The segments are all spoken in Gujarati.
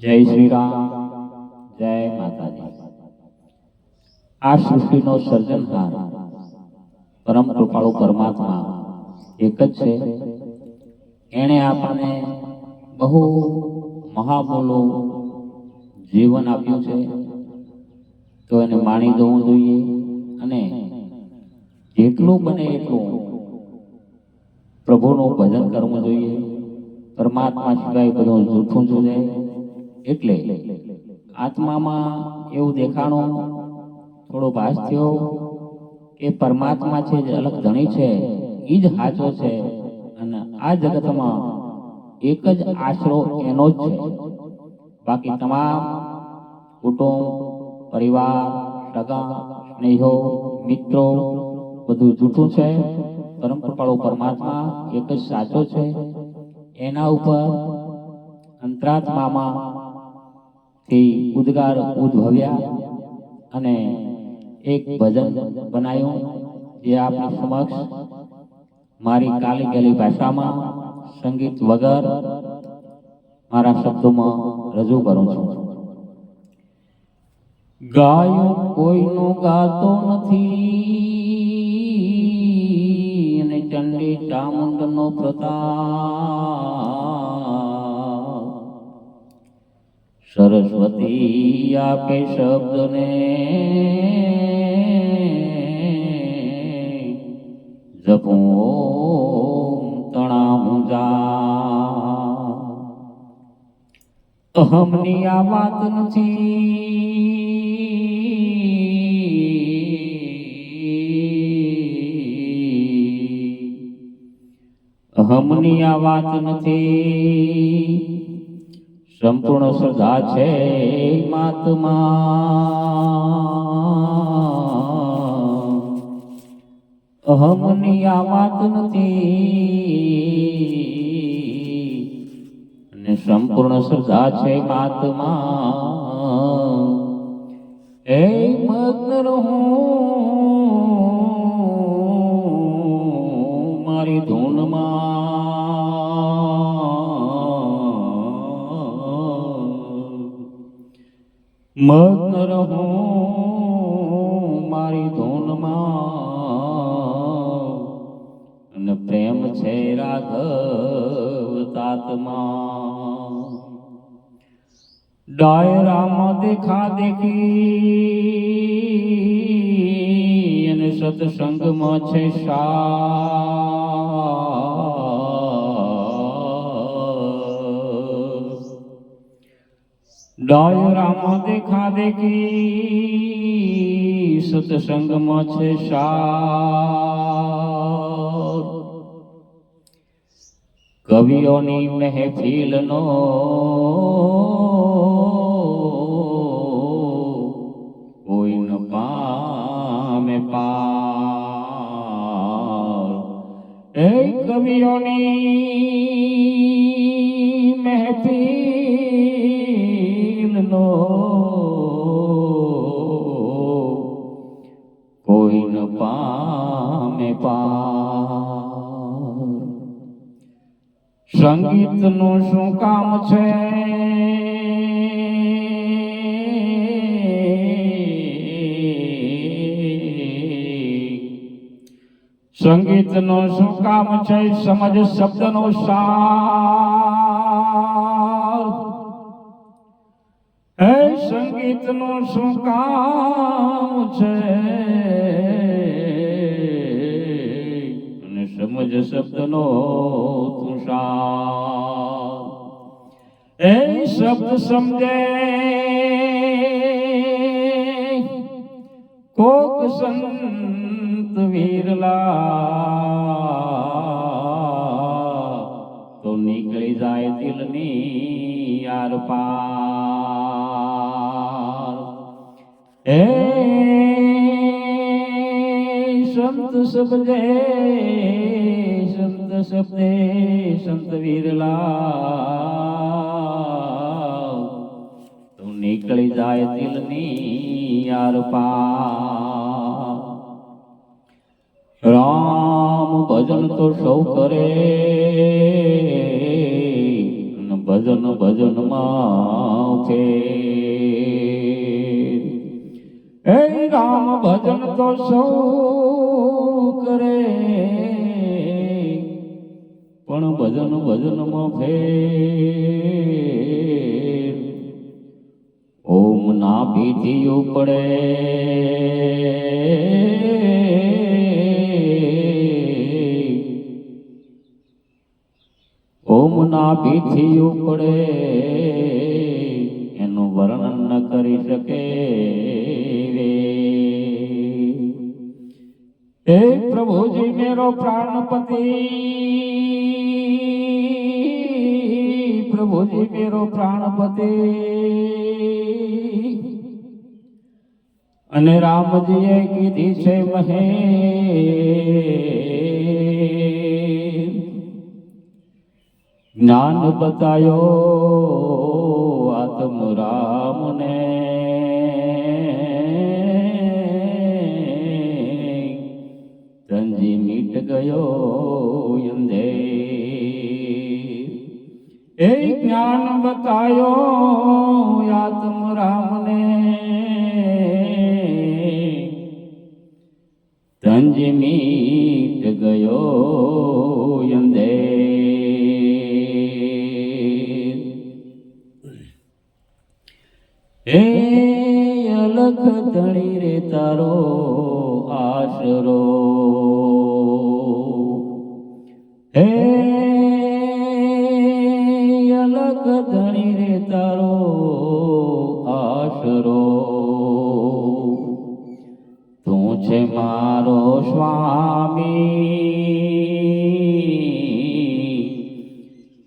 જય શ્રી રામ. જય માતાજી. આ સૃષ્ટિનો સર્જનહાર પરમ કૃપાળુ પરમાત્મા એક જ છે. એણે આપણને બહુ મહામૂલું જીવન આપ્યું છે. તો એને માણી જવું જોઈએ અને જેટલું બને એટલું પ્રભુનું ભજન કરવું જોઈએ. પરમાત્મા સિવાય બધું જૂઠું છે. એટલે આત્મામાં એવું દેખાણો થોડો ભાસ થયો કે પરમાત્મા છે જે અલગ ધણી છે એ જ સાચો છે અને આ જગતમાં એક જ આશરો એનો જ છે. બાકી તમામ કુટુંબ, પરિવાર, સગા, સ્નેહો, મિત્રો, બધું જૂઠું છે પરમ કૃપાળુ પરમાત્મા એક જ સાચો છે. એના ઉપર અંતરાત્મામાં થી ઉદ્ગાર ઉદ્ભવ્યા અને એક ભજન બનાવ્યું જે આપની સમક્ષ. મારી કાલી ગેલી ભાષામાં સંગીત વગર મારા શબ્દોમાં રજૂ કરું છું. ગાયું કોઈનું ગાતો નથી અને ચંડી ચામુંડનો પ્રતાપ સરસ્વતી આપે શબ્દને જપું તણાવું જા. અહમની આ વાત નથી. અહમની આ વાત નથી. સંપૂર્ણ શ્રદ્ધા છે માતમાં અહમની આ વાત નથી. અને સંપૂર્ણ શ્રદ્ધા છે માતમાં એ મગ્ન રહું મારી ધૂનમાં. મગ્ન રહો મારી ધૂનમાં. અને પ્રેમ છે રાઘવ તાતમાં. ડાયરામાં દેખા દેખી અને સત્સંગમાં છે સાર. ડાયરામાં દેખા દેખી સત્સંગમાં છે સાર. કવિઓની મહેફિલનો ન પામે પા સંગીતનું શું કામ છે? સંગીતનું શું કામ છે? સમજ શબ્દનો સાર. હે સંગીતનું શું કામ છે? સમજ શબ્દનો તુષાર. એ શબ્દ સમજે કોક સંત વીરલા. તો નીકળી જાય દિલની યાર પાર સંત શબ્દે સંત શબ્દે, સંત વીરલા તું નીકળી જાય દિલની યાર પાર. રામ ભજન તો સૌ કરે ભજન ભજન ભજનમાં ફેર રામ ભજન તો સૌ કરે. પણ ભજન ભજનમાં ફેર. ઓમ ના ભીથી ઉપડે ઓમ ના ભીથી ઉપડે એનું વર્ણન ન કરી શકે. હે પ્રભુજી મેરો પ્રાણપતિ. પ્રભુજી મેરો પ્રાણપતિ. અને રામજીએ કીધી છે મહે. જ્ઞાન બતાયો. ગયો અંધે એ જ્ઞાન બતાયો આત્મ રામને. રંજી મીટ ગયો અંધે હે અલખ ધણી રે તારો આશરો. હે અલખ ધણી રે તારો આશરો. તું છે મારો સ્વામી.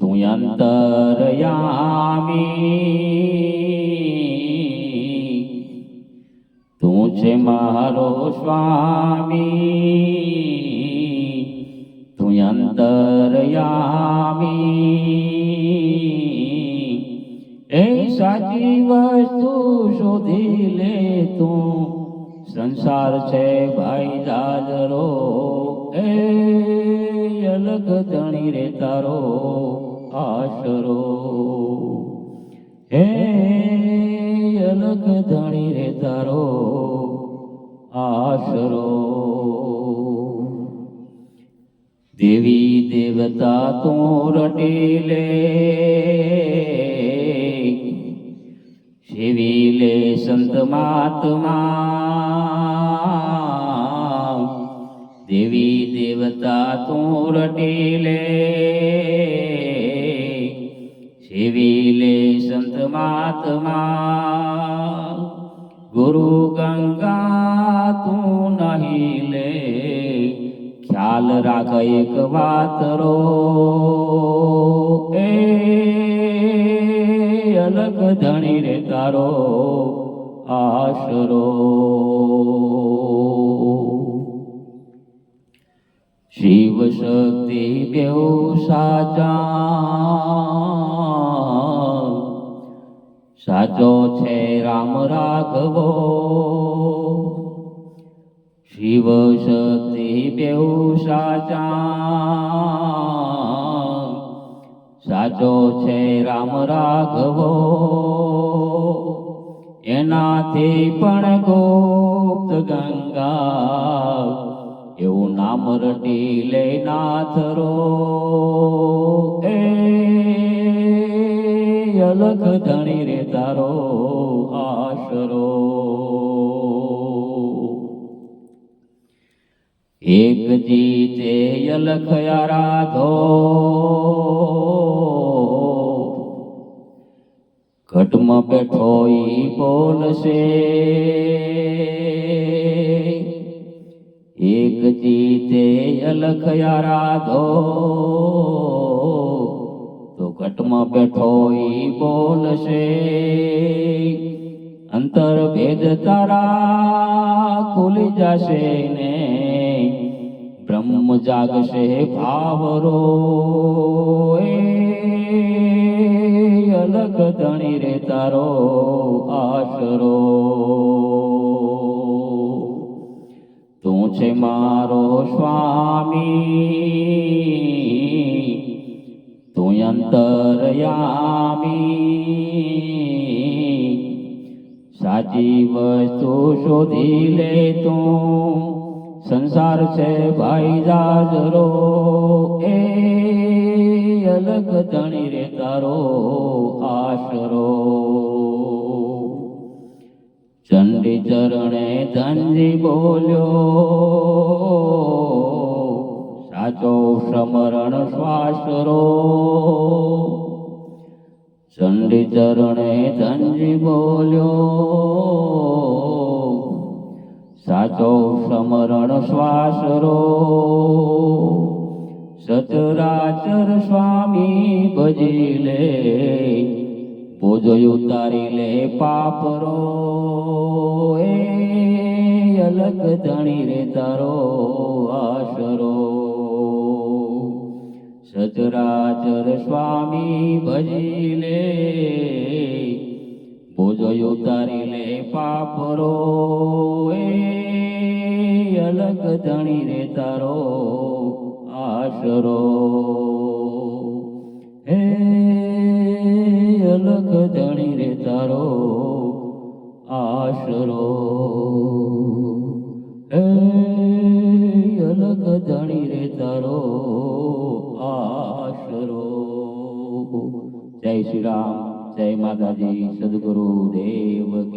તું અંતરયામી. તું છે મારો સ્વામી. સાચી વસ્તુ શોધી લે તું. સંસાર છે ભાઈ દાદરો એ અલગ ધણી રે તારો આશરો. હે અલગ ધણી રે તારો આશરો. દેવી દેવતા તું રટી લે. મહાત્મા. દેવી દેવતા તું રટી લે સેવી લે સંત મહાત્મા. ગુરુ ગંગા તું નહીં લે. ખ્યાલ રાખ એક વાત રો. એ અલગ ધણી રે તારો આશરો. શિવ શક્તિ દેવ સાચા સાચો છે રામ રાઘવો. શિવ શક્તિ દેવ સાચા સાચો છે રામ રાઘવો. એનાથી પણ ગોપ્ત ગંગા. એવું નામ રટી લે નાથ રો એ અલગ ધણી રે તારો આશરો. એક જીતે અલખ આરાધો ઘટમાં બેઠો ઈ બોલશે એક જીતે અલખ આરાધો. તો ઘટમાં બેઠો ઈ બોલશે અંતર ભેદ તારા ખુલી જશે ને. બ્રહ્મ જાગશે ભાવરો એ અલગ ધણી રે તારો આશરો. તું છે મારો સ્વામી, તું અંતરયામી. સાચી વસ્તુ શોધી લે તું, સંસાર છે ભાઈ જાજરો એ. અલગ જાણી રે તારો આશરો. ચંડી ચરણે ધનજી બોલ્યો, સાચો સમરણ શ્વાસરો ચંડી ચરણે ધનજી બોલ્યો, સાચો સમરણ શ્વાસરો સચરાચર સ્વામી ભજી લે બોજો ઉતારી લે પાપરો. એ અલગ ધણી રે તારો આશરો. સચરાચર સ્વામી ભજી લે બોજો ઉતારી લે પાપરો. એ અલગ ધણી રે તારો આશરો. હે અલગ ધણી રે તારો આશરો. હે અલગ ધણી રે તારો આશરો. જય શ્રી રામ, જય માતાજી, સદગુરુ દેવ